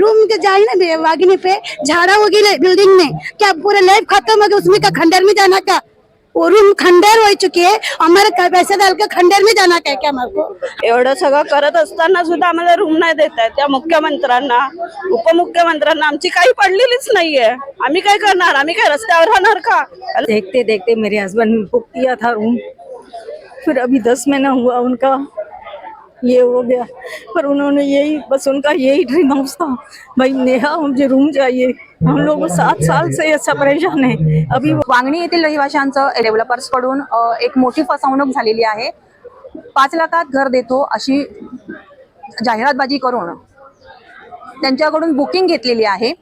Room के जाए ना वागिनी पे झाड़ा हो गई बिल्डिंग में। क्या पूरा लाइफ खत्म हो गया उसमें का खंडर में जाना का? वो रूम खंडर हो चुकी है हमारे का पैसे डाल के खंडर में जाना का क्या हमारे को? एवढं सगळं करत असताना सुद्धा आम्हाला रूम नाही देत आहे त्या मुख्यमंत्र्यांना. उपमुख्यमंत्र्यांना आमची काही पडलेलीच नाहीये. आम्ही काय करणार? आम्ही काय रस्त्यावर राहणार का? देखते देखते मेरे हस्बैंड ने बुक किया था रूम फिर अभी दस महीना हुआ उनका. ये हो गया। पर उन्होंने यही बस उनका यही ड्रीम हाउस था। भाई नेहा मुझे रूम चाहिए। हम लोग सात साल से ऐसा परेशान है। अभी वांगणी येथील रहिवाशांचं डेव्हलपर्सकडून एक मोठी फसवणूक झालेली आहे. पाच लाखात घर देतो अशी जाहिरातबाजी करून त्यांच्याकडून बुकिंग घेतलेली आहे.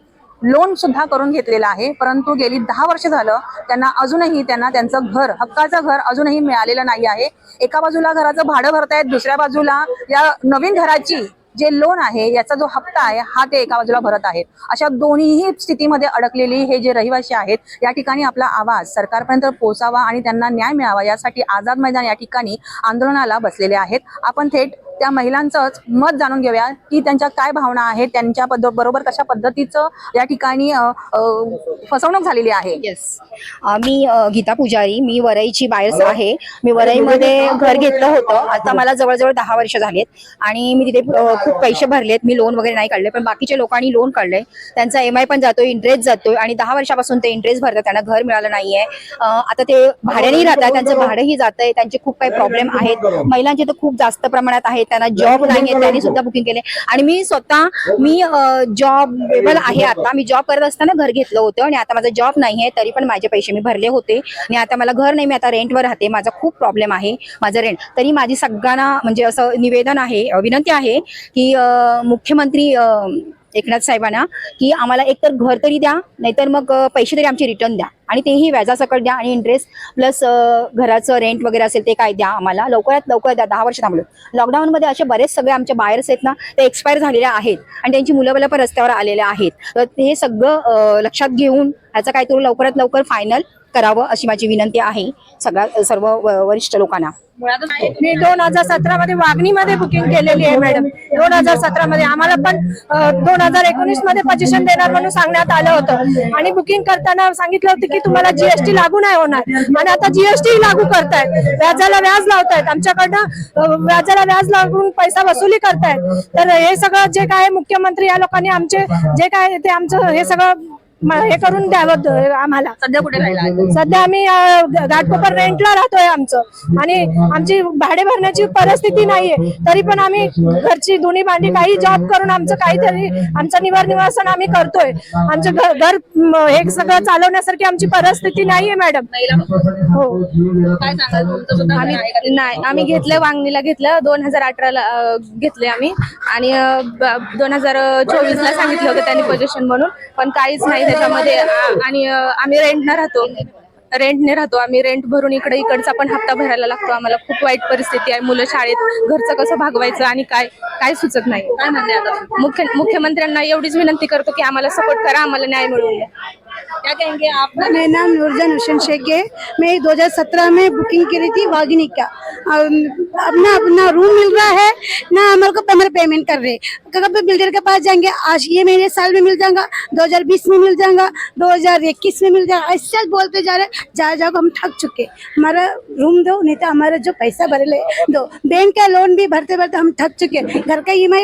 लोन सुद्धा करून घेतलेलं आहे. परंतु गेली दहा वर्ष झालं त्यांना अजूनही त्यांना त्यांचं घर हक्काचं घर अजूनही मिळालेलं नाही आहे. एका बाजूला घराचं भाडं भरतायत दुसऱ्या बाजूला या नवीन घराची जे लोन आहे याचा जो हप्ता आहे हा ते एका बाजूला भरत आहेत. अशा दोन्हीही स्थितीमध्ये अडकलेली हे जे रहिवासी आहेत या ठिकाणी आपला आवाज सरकारपर्यंत पोहोचावा आणि त्यांना न्याय मिळावा यासाठी आझाद मैदान या ठिकाणी आंदोलनाला बसलेले आहेत. आपण थेट त्या महिलांचंच मत जाणून घेऊया की त्यांच्या काय भावना आहेत त्यांच्या पद्ध बरोबर कशा पद्धतीचं या ठिकाणी फसवणूक झालेली आहे? येस मी गीता पुजारी मी वरईची बायर्स आहे. मी वरईमध्ये घर घेतलं होतं. आता मला जवळजवळ दहा वर्ष झालेत आणि मी तिथे खूप पैसे भरलेत. मी लोन वगैरे नाही काढले पण बाकीच्या लोकांनी लोन काढलंय. त्यांचा एम आय पण जातोय इंटरेस्ट जातोय आणि दहा वर्षापासून ते इंटरेस्ट भरतात. त्यांना घर मिळालं नाहीये. आता ते भाड्याने राहतात. त्यांचं भाडंही जात आहे त्यांचे खूप काही प्रॉब्लेम आहेत. महिलांचे तर खूप जास्त प्रमाणात आहेत. त्यांना जॉब नाहीये त्यांनी सुद्धा बुकिंग केले. आणि मी स्वतः मी जॉब आहे आता. मी जॉब करत असताना घर घेतलं होतं आणि आता माझा जॉब नाहीये तरी पण माझे पैसे मी भरले होते. आणि आता मला घर नाही मी आता रेंटवर राहते. माझा खूप प्रॉब्लेम आहे माझं रेंट तरी माझी सगळ्यांना म्हणजे असं निवेदन आहे विनंती आहे की मुख्यमंत्री एकनाथ साहेबांना की आम्हाला एकतर घर तरी द्या नाहीतर मग पैसे तरी आमचे रिटर्न द्या. आणि तेही व्याजासकट द्या आणि इंटरेस्ट प्लस घराचं रेंट वगैरे असेल ते काय द्या आम्हाला. लवकरात लवकर द्या. दहा वर्ष थांबलो. लॉकडाऊनमध्ये असे बरेच सगळे आमचे बायर्स आहेत ना ते एक्सपायर झालेले आहेत. आणि त्यांची मुलं मुलं पण रस्त्यावर आलेले आहेत. तर हे सगळं लक्षात घेऊन ह्याचं काहीतरी लवकरात लवकर फायनल करावं अशी माझी विनंती आहे सगळ्या सर्व वरिष्ठ लोकांना. मी दोन हजार सतरा मध्ये वागणीमध्ये बुकिंग केलेली आहे मॅडम दोन हजार सतरा मध्ये आम्हाला पण दोन हजार एकोणीसमध्ये पोझिशन देणार म्हणून सांगण्यात आलं होतं. आणि बुकिंग करताना सांगितलं होतं की तुम्हाला जीएसटी लागू नाही होणार. आणि आता जीएसटी लागू करतायत. व्याजाला व्याज लावतायत. आमच्याकडनं व्याजाला व्याज लागून पैसा वसुली करतायत. तर हे सगळं जे काय मुख्यमंत्री या लोकांनी आमचे जे काय ते आमचं हे सगळं हे करून द्यावं आम्हाला. सध्या कुठे राहिला सध्या आम्ही घाटकोपर रेंटला राहतोय आमचं. आणि आमची भाडे भरण्याची परिस्थिती नाहीये. तरी पण आम्ही घरची दोन्ही भांडी काही जॉब करून आमचं काहीतरी आमचं निवार निवासन आम्ही करतोय. आमचं घर हे सगळं चालवण्यासारखी आमची परिस्थिती नाहीये मॅडम. हो? नाही आम्ही घेतलं वांगणीला घेतलं. दोन हजार अठराला घेतले आम्ही. आणि दोन हजार चोवीस ला सांगितलं होतं त्यांनी पोझिशन म्हणून. पण काहीच नाही. त्याच्यामध्ये. आणि आम्ही रेंटने राहतो. रेंटने राहतो. आम्ही रेंट भरून इकडे इकडचा पण हप्ता भरायला लागतो. आम्हाला खूप वाईट परिस्थिती आहे. मुलं शाळेत घरचं कसं भागवायचं आणि काय काय सुचत नाही. काय आता? मुख्य मुख्यमंत्र्यांना एवढीच विनंती करतो की आम्हाला सपोर्ट करा. आम्हाला न्याय मिळवून द्या. क्या कहेंगे आप? मेरा नाम नूरजन हुसैन शेख है मैं 2017 में बुकिंग की रही थी वागिनी का। अब ना अपना रूम मिल रहा है, ना हमारे को हमारे पेमेंट कर रहे कब बिल्डर के पास जाएँगे? आज ये महीने साल में मिल जाएगा 2020 में मिल जाएगा 2021 में मिल जाएगा। ऐसे बोलते जा रहे जा, जाओ, हम थक चुके हमारा रूम दो, नहीं तो हमारा जो पैसा भरे ले, दो। बैंक का लोन भी भरते भरते हम थक चुके घर का ई एम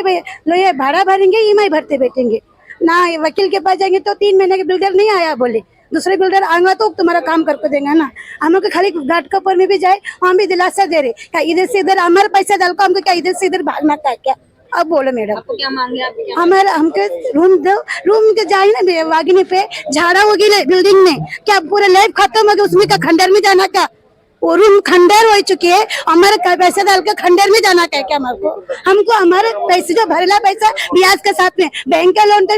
लो ये भाड़ा भरेंगे ईएमआई भरते बैठेंगे। ना वकील के पास जाएँगे तो तीन महीने के बिल्डर नहीं आया बोले। दूसरे बिल्डर आएँगे तो तुम्हारा काम करके देंगे ना? हम लोग खाली घाट के ऊपर में भी जाए वहाँ भी दिलासा दे रहे। क्या इधर से इधर हमारे पैसा डाल को हमको क्या इधर से इधर भागना का क्या? अब बोलो मैडम। क्या मांगे क्या हमारे हमको रूम दो रूम के जाए ना वागिनी पे झाड़ा होगी बिल्डिंग में। क्या पूरा लाइफ खत्म हो गया उसमें का खंडर में जाना का वो रूम खंडर हो चुकी है। हमारे पैसे पैसा डाल के खंडर में जाना का है क्या हमारे हमको हमारे पैसे जो भरेला पैसा ब्याज के साथ में बैंक का लोन तो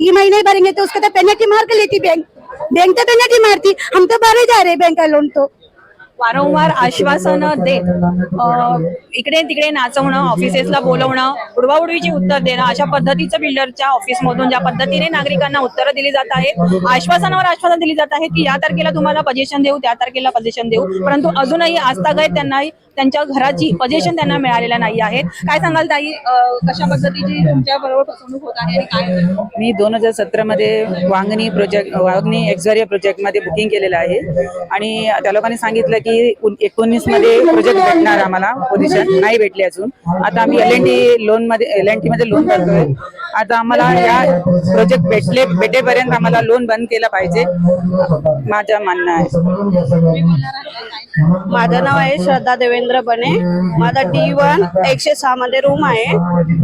ई नहीं भरेंगे तो उसका तो पेनल्टी मार के लेती बैंक बैंक तो पेनल्टी मारती। हम तो भरे जा रहे बैंक का लोन तो। वारंवार आश्वासन देत इकडे तिकडे नाचवणं ऑफिसेसला बोलवणं उडवाउडवीची उत्तर देणं अशा पद्धतीचं बिल्डरच्या ऑफिसमधून ज्या पद्धतीने नागरिकांना उत्तरं दिली जात आहेत आश्वासनावर आश्वासन दिली जात आहेत की या तारखेला तुम्हाला पोझिशन देऊ त्या तारखेला पोझिशन देऊ. परंतु अजूनही आजतागायत त्यांना त्यांच्या घराची पोझिशन त्यांना मिळालेल्या नाही आहेत. काय सांगाल ताई? कशा पद्धतीची तुमच्या बरोबर फसवणूक होत आहे आणि काय मी दोन हजार सतरा मध्ये वांगणी प्रोजेक्ट वांगणी एक्झॉरिया प्रोजेक्टमध्ये बुकिंग केलेलं आहे. आणि त्या लोकांनी सांगितलं की एकोणीसमध्ये प्रोजेक्ट भेटणार आम्हाला. पोझिशन नाही भेटली अजून. आता आम्ही एल एन टी लोनमध्ये एल एन टी मध्ये लोन करतोय. आता आम्हाला या प्रोजेक्ट भेटले भेटेपर्यंत आम्हाला लोन बंद केलं पाहिजे. माझं म्हणणं आहे. माझं नाव आहे श्रद्धा देवेंद्र बने. माझा डी वन एकशे सहा मध्ये रूम आहे.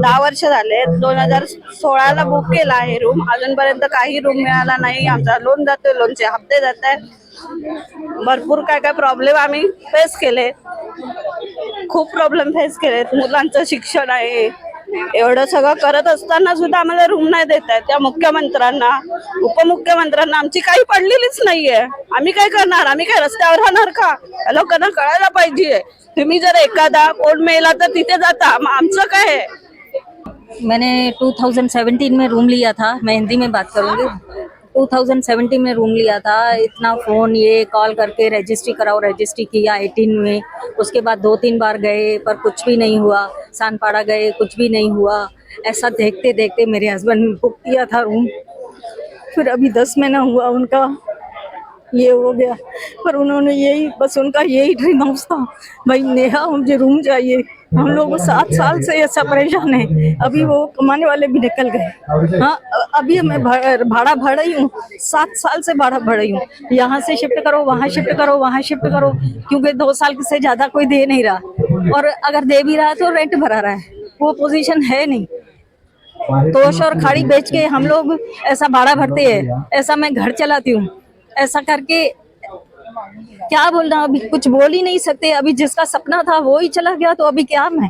दहा वर्ष झाले. दोन हजार सोळाला बुक केला आहे रूम अजूनपर्यंत काही रूम मिळाला नाही. आमचा लोन जातोय लोनचे हप्ते जात आहेत भरपूर काय काय प्रॉब्लेम आम्ही फेस केले. खूप प्रॉब्लेम फेस केलेत. मुलांचं शिक्षण आहे. एवढं सगळं करत असताना सुद्धा आम्हाला रूम नाही देत आहे त्या मुख्यमंत्र्यांना उपमुख्यमंत्र्यांना आमची काही पडलेलीच नाहीये. आम्ही काय करणार? आम्ही काय रस्त्यावर राहणार का? लोकांना कळायला पाहिजे. तुम्ही जर एखादा कोण मेला तर तिथे जाता. मग आमचं काय आहे? मैंने 2017 में रूम लिया था. मैं हिंदी में बात करूंगी. 2017 में रूम लिया था। इतना फ़ोन ये कॉल करके रजिस्ट्री कराओ रजिस्ट्री किया 18 में। उसके बाद दो तीन बार गए, पर कुछ भी नहीं हुआ। सानपाड़ा गए, कुछ भी नहीं हुआ। ऐसा देखते देखते मेरे हस्बैंड ने बुक किया था रूम फिर अभी दस महीना हुआ उनका। ये हो गया। पर उन्होंने यही, बस उनका यही ड्रीम हाउस था। भाई, नेहा, मुझे रूम चाहिए। हम लोग सात साल से ऐसा परेशान है। अभी वो कमाने वाले भी निकल गए। हाँ अभी मैं भाड़ा भर रही हूँ। सात साल से भाड़ा भर रही हूँ। यहाँ से शिफ्ट करो, वहाँ शिफ्ट करो, वहाँ शिफ्ट करो। क्योंकि दो साल से ज़्यादा कोई दे नहीं रहा। और अगर दे भी रहा तो रेंट भरा रहा है। वो पोजीशन है नहीं। तोश और खाड़ी बेच के हम लोग ऐसा भाड़ा भरते हैं। ऐसा मैं घर चलाती हूँ। ऐसा करके क्या बोलना अभी कुछ बोल ही नहीं सकते अभी जिसका सपना था वो ही चला गया तो अभी क्या मैं?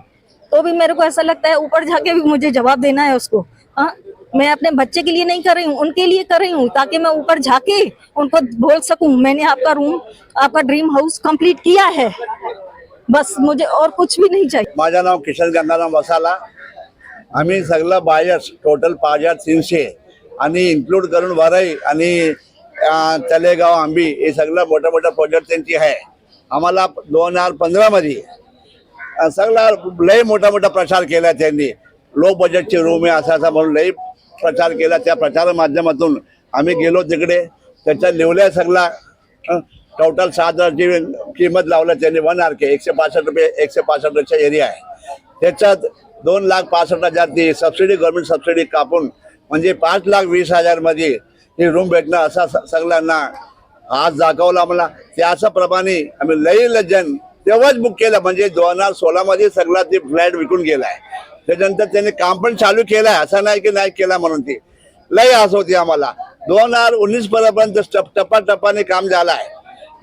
तो भी मेरे को ऐसा लगता है ऊपर जाके भी मुझे जवाब देना है उसको। हाँ मैं अपने बच्चे के लिए नहीं कर रही हूँ उनके लिए कर रही हूँ ताकि मैं ऊपर जाके उनको बोल सकूँ मैंने आपका रूम आपका ड्रीम हाउस कंप्लीट किया है। बस मुझे और कुछ भी नहीं चाहिए। माझं नाव किशन गंगाराम वसाला. आम्ही सगळं बायर्स टोटल पाच हजार तीनशे आणि इन्क्लूड करून वरई आणि तलेगाव आंबी हे सगळं मोठं मोठं प्रोजेक्ट त्यांची आहे. आम्हाला दोन हजार पंधरामध्ये सगळा लई मोठा मोठा प्रचार केला त्यांनी. लो बजेटची रूम आहे असा असा म्हणून लई प्रचार केला. त्या प्रचार माध्यमातून आम्ही गेलो तिकडे. त्याच्या लिवल्या सगळा टोटल सात हजारची किंमत लावल्या त्यांनी. वन आर के एकशे पासष्ट रुपये एकशे पासष्टचा एरिया आहे. त्याच्यात दोन लाख पासष्ट हजार ती सबसिडी गव्हर्मेंट सबसिडी कापून म्हणजे पाच लाख वीस हजारमध्ये ही रूम भेटणं असा सगळ्यांना आज दाखवला आम्हाला. त्याच्याप्रमाणे आम्ही लई लज्जन तेव्हाच बुक केलं. म्हणजे दोन हजार सोळामध्ये सगळा ते फ्लॅट विकून गेलाय. त्याच्यानंतर त्यांनी काम पण चालू केलंय. असं नाही की नाही केला म्हणून ते. लई आस होती आम्हाला. दोन हजार उन्नीस पर्यंत टप- टप्पाटप्पाने काम झालं आहे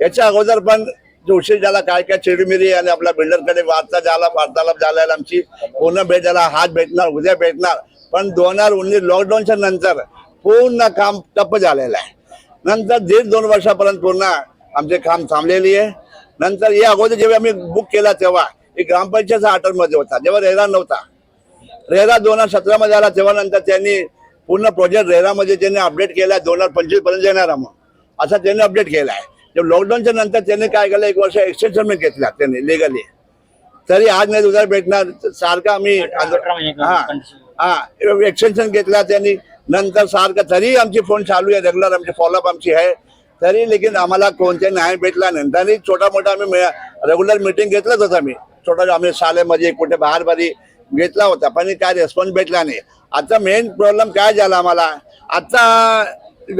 याच्या अगोदर पण उशीर झाला काय काय चिडमिरी आणि आपल्या बिल्डरकडे वार्ता झाला वार्तालाप झाला आमची. पूर्ण भेट झाला हात भेटणार उद्या भेटणार. पण दोन हजार उन्नीस लॉकडाऊनच्या नंतर पूर्ण काम टप्प झालेलं आहे. नंतर दीड दोन वर्षापर्यंत पूर्ण आमचे काम थांबलेली आहे. नंतर या अगोदर जेव्हा आम्ही बुक केला तेव्हा हे ग्रामपंचायतचा अटलमध्ये होता. जेव्हा रेरा नव्हता. रेरा दोन हजार सतरा मध्ये आला तेव्हा नंतर त्यांनी पूर्ण प्रोजेक्ट रेरामध्ये त्यांनी अपडेट केला दोन हजार पंचवीसपर्यंत येणार मग असा त्यांनी अपडेट केला आहे. लॉकडाऊनच्या नंतर त्यांनी काय केलं? एक वर्ष एक्सटेन्शन घेतला त्यांनी लिगली तरी आज नाही उद्या भेटणार. सारखं आम्ही हा. हा. एक्सटेन्शन घेतला त्यांनी. नंतर सारखं तरी आमची फोन चालू आहे रेग्युलर आमची फॉलोअप आमची आहे. तरी लेकिन आम्हाला कोणत्या न्याय भेटला नाही तरी छोटा मोठा आम्ही रेग्युलर मिटिंग घेतलंच होतं आम्ही. छोटा आम्ही शाळेमध्ये कुठे बाहेर बारी घेतला होता पण काय रेस्पॉन्स भेटला नाही. आता मेन प्रॉब्लेम काय झाला आम्हाला? आता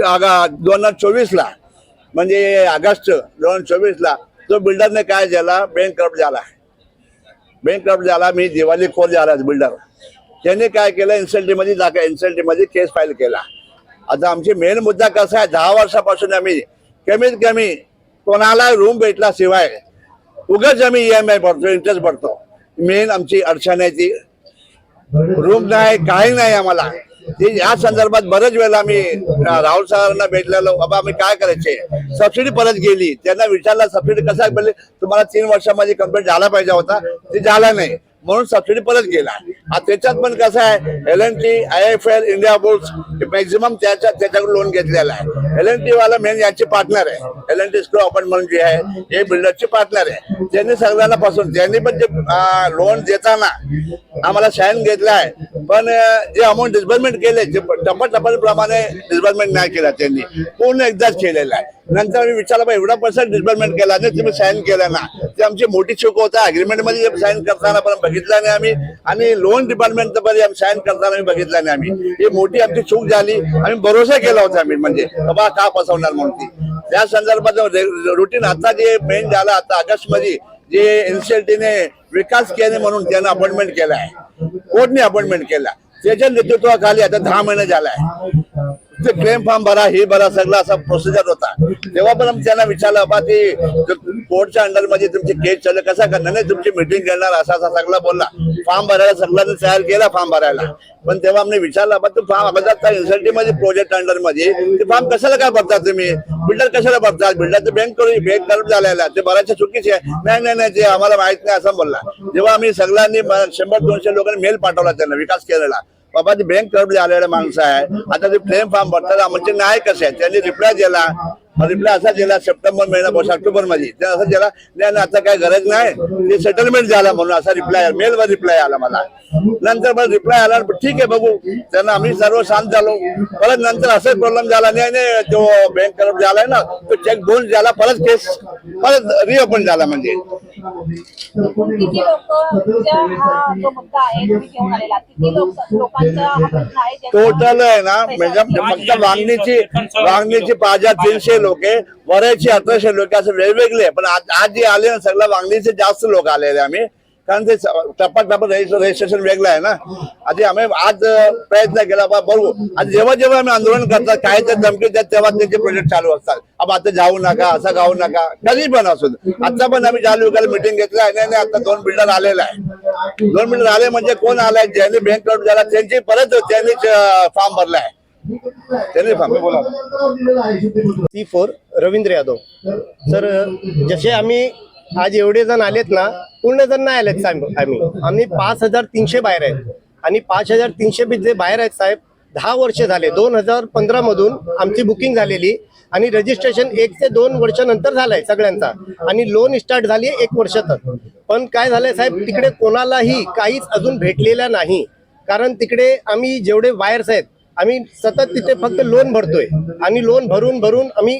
आगा- दोन हजार चोवीसला म्हणजे ऑगस्ट दोन हजार चोवीसला तो बिल्डरने काय झाला? बँक करप्ट झाला. बँक करप्ट झाला मी दिवाळी खोर झाला बिल्डर त्यांनी काय केलं? एनसीएलटीमध्ये दाखल एनसीएलटीमध्ये केस फाईल केला. आता आमची मेन मुद्दा कसा आहे? दहा वर्षापासून आम्ही कमीत कमी कोणाला रूम भेटला शिवाय उगाच आम्ही ई एम आय भरतो इंटरेस्ट भरतो. मेन आमची अडचण आहे ती. रूम नाही काही नाही आम्हाला. ती या संदर्भात बरेच वेळेला आम्ही राहुल सरांना भेटलेलो. बाबा आम्ही काय करायचे? सबसिडी परत गेली. त्यांना विचारला सबसिडी कसा तुम्हाला तीन वर्षामध्ये कंप्लीट झाला पाहिजे होता. ते झाला नाही. म्हणून सबसिडी परत गेला. आता त्याच्यात पण कसं आहे L N T I F L India board maximum त्याच्या त्याच्याकडून लोन घेतलेलं आहे. एल एन टी वाला मेन यांची पार्टनर आहे. एल एन टी स्क्रो आपण म्हणून जे आहे हे बिल्डरची पार्टनर आहे. त्यांनी सगळ्यांना पासून त्यांनी पण जे लोन देताना आम्हाला साईन घेतला आहे पण जे अमाऊंट डिस्बर्समेंट केले जे टप्प्याटप्प्याप्रमाणे डिस्बर्समेंट नाही केला त्यांनी. पूर्ण एकदाच केलेला आहे. नंतर आम्ही विचारलं बा एवढा पर्सेंट डिस्बर्समेंट केला नाही तुम्ही साईन केलं ना. ते आमची मोठी चूक होता. अग्रीमेंटमध्ये साईन करताना पण बघितला नाही आम्ही. आणि लोन डिपार्टमेंटमध्ये साईन करताना आम्ही नाही आम्ही. ही मोठी आमची चूक झाली. आम्ही भरोसा केला होता आम्ही म्हणजे बाबा का फसवणार म्हणून ती? त्या संदर्भात रुटीन आता जे मेन झालं आता ऑगस्टमध्ये जे एनसीएलटीने विकास केले म्हणून त्यांना अपॉइंटमेंट केला आहे. कोर्टने अपॉइंटमेंट केला. त्याच्या नेतृत्वाखाली आता दहा महिने झाला आहे. ते क्लेम फॉर्म भरा हे भरा सगळा असा प्रोसिजर होता. तेव्हा पण आम्ही त्यांना विचारलं बा ते कोर्टच्या अंडरमध्ये तुमची केस चालू कसा करणार? नाही तुमची मिटिंग घेणार असा असा सगळा बोलला. फॉर्म भरायला सगळ्यांनी तयार केला फॉर्म भरायला. पण तेव्हा आम्ही विचारला बा तू फॉर्म अगोदरमध्ये प्रोजेक्ट अंडरमध्ये ते फॉर्म कशाला काय भरता तुम्ही? बिल्डर कशाला भरतात बिल्डर बँक करून बँक करून झालेला ते भरायच्या चुकीचे आहे. नाही नाही नाही ते आम्हाला माहीत नाही असं बोलला. जेव्हा आम्ही सगळ्यांनी शंभर दोनशे लोकांनी मेल पाठवला त्यांना विकास केलेला. बाबा ते बँक करत आलेले माणसं आहे. आता ते फ्लेम फॉर्म भरतात. म्हणजे नाही कसे आहे? त्यांनी रिप्लाय दिला रिप्लाय असा दिला सप्टेंबर महिना बस ऑक्टोबरमध्ये. असं दिला नाही आता काय गरज नाही. ते सेटलमेंट झाला म्हणून असा रिप्लाय मेलवर रिप्लाय आला मला. नंतर मग रिप्लाय आला ठीक आहे बघू. त्यांना आम्ही सर्व शांत झालो. परत नंतर असं प्रॉब्लेम झाला. नाही नाही तो बँक करप्ट झालाय ना तो चेक बोन्स झाला परत केस परत रिओपन झाला म्हणजे. किती जो टोटल आहे ना म्हणजे फक्त वांगणीची वांगणीची हजार तीनशे लोक आहे वरायची अठराशे लोक असं वेगवेगळे पण आज आज जे आले ना सगळं वांगलीचे जास्त लोक आलेले आम्ही. कारण ते टप्पा टप्पा रजिस्ट्रेशन वेगळं आहे ना. आधी आम्ही आज प्रयत्न केला बा बघू. आणि जेव्हा जेव्हा आम्ही आंदोलन करतात काही तर धमकी देतात तेव्हा त्यांचे प्रोजेक्ट चालू असतात. अब आता जाऊ नका असं जाऊ नका. कधी पण असू आता पण आम्ही चालू केलं मिटिंग घेतलं आहे. आता दोन बिल्डर आलेला आहे दोन बिल्डर आले म्हणजे कोण आलाय? ज्यांनी बँक करप्ट झाला त्यांची परत त्यांनीच फॉर्म भरला आहे C four Ravindra Yadav. Sir जसे आम्ही आज एवढे जण आलेत ना पूर्ण जण नाही आलेत साहेब आम्ही. आम्ही पाच हजार तीनशे बाहेर आहेत. आणि पाच हजार तीनशे बी जे बाहेर आहेत साहेब दहा वर्ष झाले. दोन हजार पंधरा मधून आमची बुकिंग झालेली आणि रजिस्ट्रेशन एक ते दोन वर्षानंतर झालंय सगळ्यांचा. आणि लोन स्टार्ट झाली एक वर्षातच पण काय झालंय साहेब तिकडे कोणालाही काहीच अजून भेटलेलं नाही. कारण तिकडे आम्ही जेवढे वायर्स आहेत आम्ही सतत तिथे फक्त लोन भरतोय. आणि लोन भरून भरून आम्ही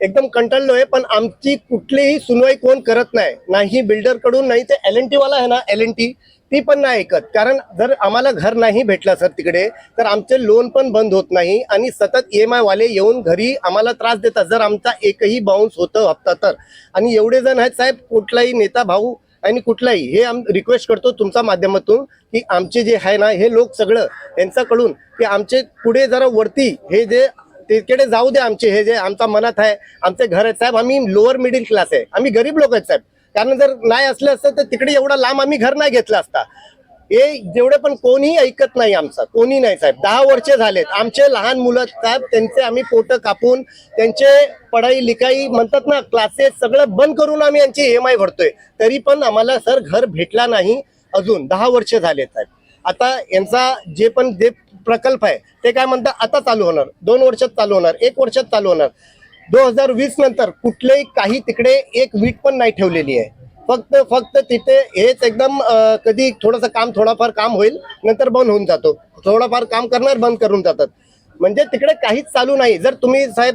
एकदम कंटाळलोय पण आमची कुठलीही सुनवाई कोण करत नाही. नाही बिल्डरकडून नाही ते एल एन टीवाला आहे ना एल एन टी ती पण नाही ऐकत. कारण जर आम्हाला घर नाही भेटलं सर तिकडे तर आमचे लोन पण बंद होत नाही आणि सतत ई एम आयवाले येऊन घरी आम्हाला त्रास देतात. जर आमचा एकही बाउन्स होतं हप्ता तर. आणि एवढे जण आहेत साहेब कुठलाही नेता भाऊ आणि कुठलाही हे आम रिक्वेस्ट करतो तुमच्या माध्यमातून की आमचे जे आहे ना हे लोक सगळं यांच्याकडून की आमचे पुढे जरा वरती हे जे तिकडे जाऊ दे आमचे हे जे आमच्या मनात आहे आमचे घर आहेत. साहेब आम्ही लोअर मिडिल क्लास आहे. आम्ही गरीब लोक आहेत साहेब. कारण जर नाही असलं असतं तर तिकडे एवढा लांब आम्ही घर नाही घेतला असता. हे जेवढे पण कोणीही ऐकत नाही आमचा कोणी नाही साहेब. दहा वर्ष झालेत. आमचे लहान मुलं साहेब त्यांचे आम्ही पोट कापून त्यांचे पढाई लिखाई म्हणतात ना क्लासेस सगळं बंद करून आम्ही यांची एम आय भरतोय. तरी पण आम्हाला सर घर भेटला नाही अजून. दहा वर्ष झाले साहेब. आता यांचा जे पण जे प्रकल्प आहे ते काय म्हणतात आता चालू होणार. दोन वर्षात चालू होणार. एक वर्षात चालू होणार. दोन हजार वीस नंतर कुठलेही काही तिकडे एक वीट पण नाही ठेवलेली आहे. फक्त फक्त तिथे हेच एकदम कधी थोडंसं काम थोडाफार काम होईल नंतर बंद होऊन जातो. थोडाफार काम करणार बंद करून जातात. म्हणजे तिकडे काहीच चालू नाही. जर तुम्ही साहेब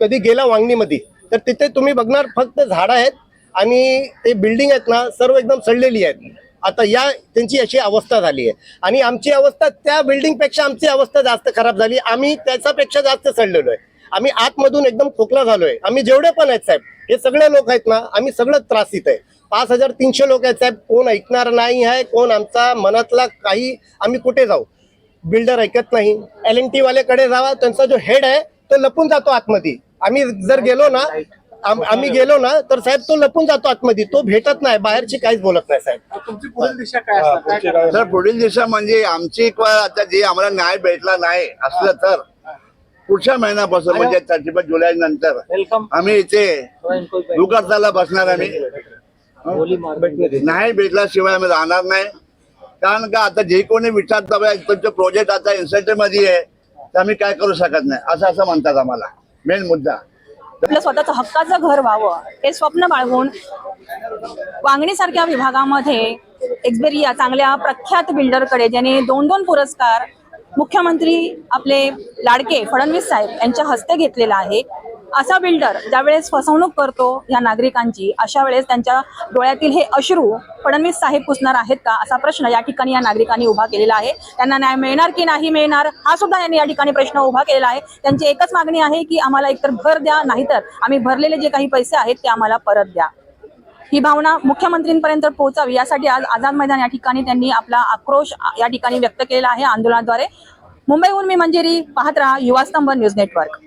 कधी गेला वांगणीमध्ये तर तिथे तुम्ही बघणार फक्त झाडं आहेत आणि ते बिल्डिंग आहेत ना सर्व एकदम सडलेली आहेत. आता या त्यांची अशी अवस्था झाली आहे. आणि आमची अवस्था त्या बिल्डिंगपेक्षा आमची अवस्था जास्त खराब झाली. आम्ही त्याच्यापेक्षा जास्त सडलेलो आहे. आम्ही आतमधून एकदम खोकला झालोय. आम्ही जेवढे पण आहेत साहेब हे सगळे लोक आहेत ना आम्ही सगळं त्रासित आहे. पाच हजार तीनशे लोक आहेत साहेब. कोण ऐकणार नाही आहे कोण आमचा मनातला काही आम्ही कुठे जाऊ? बिल्डर ऐकत नाही. एल एन टी वाल्याकडे जावा त्यांचा जो हेड आहे तो लपून जातो आतमध्ये. आम्ही जर गेलो ना आम- आम्ही गेलो ना तर साहेब तो लपून जातो आतमध्ये. तो भेटत नाही बाहेरची काहीच बोलत नाही साहेब. तर पुढील दिवसा म्हणजे आमची क- आता जे आम्हाला न्याय भेटला नाही असलं तर. पुढच्या महिन्यापासून म्हणजे थर्टी फर्स्ट जुलै नंतर. आम्ही इथे दुकानला बसणार आम्ही? नाही भेटल्याशिवाय आम्ही राहणार नाही. कारण का आता जे कोणी विचारतं "बा, तुमचे प्रोजेक्ट आता इन्सेंटिव्हमध्ये आहे तर आम्ही काय करू शकत नाही. असं असं म्हणतात आम्हाला. मेन मुद्दा. आपलं स्वतःचं हक्काचं घर व्हावं हे स्वप्न बाळगून वांगणीसारख्या विभागामध्ये एक्सबेरिया चांगल्या प्रख्यात बिल्डरकडे ज्याने दोन दोन पुरस्कार मुख्यमंत्री आपले लाडके फडणवीस साहेब यांच्या हस्ते घेतलेला आहे. असा बिल्डर ज्यावेळेस फसवणूक करतो या नागरिकांची अशा वेळेस त्यांच्या डोळ्यातील हे अश्रू फडणवीस साहेब पुसणार आहेत का? असा प्रश्न या ठिकाणी या नागरिकांनी उभा केलेला आहे. त्यांना न्याय मिळणार की नाही मिळणार हा सुद्धा यांनी या ठिकाणी प्रश्न उभा केलेला आहे. त्यांची एकच मागणी आहे की आम्हाला एकतर घर द्या नाहीतर आम्ही भरलेले जे काही पैसे आहेत ते आम्हाला परत द्या. ही भावना मुख्यमंत्रींपर्यंत पोहोचावी यासाठी आज आझाद मैदान या ठिकाणी त्यांनी आपला आक्रोश या ठिकाणी व्यक्त केलेला आहे आंदोलनाद्वारे. मुंबईहून मी मंजिरी पाहत राहा युवा स्तंभ न्यूज नेटवर्क.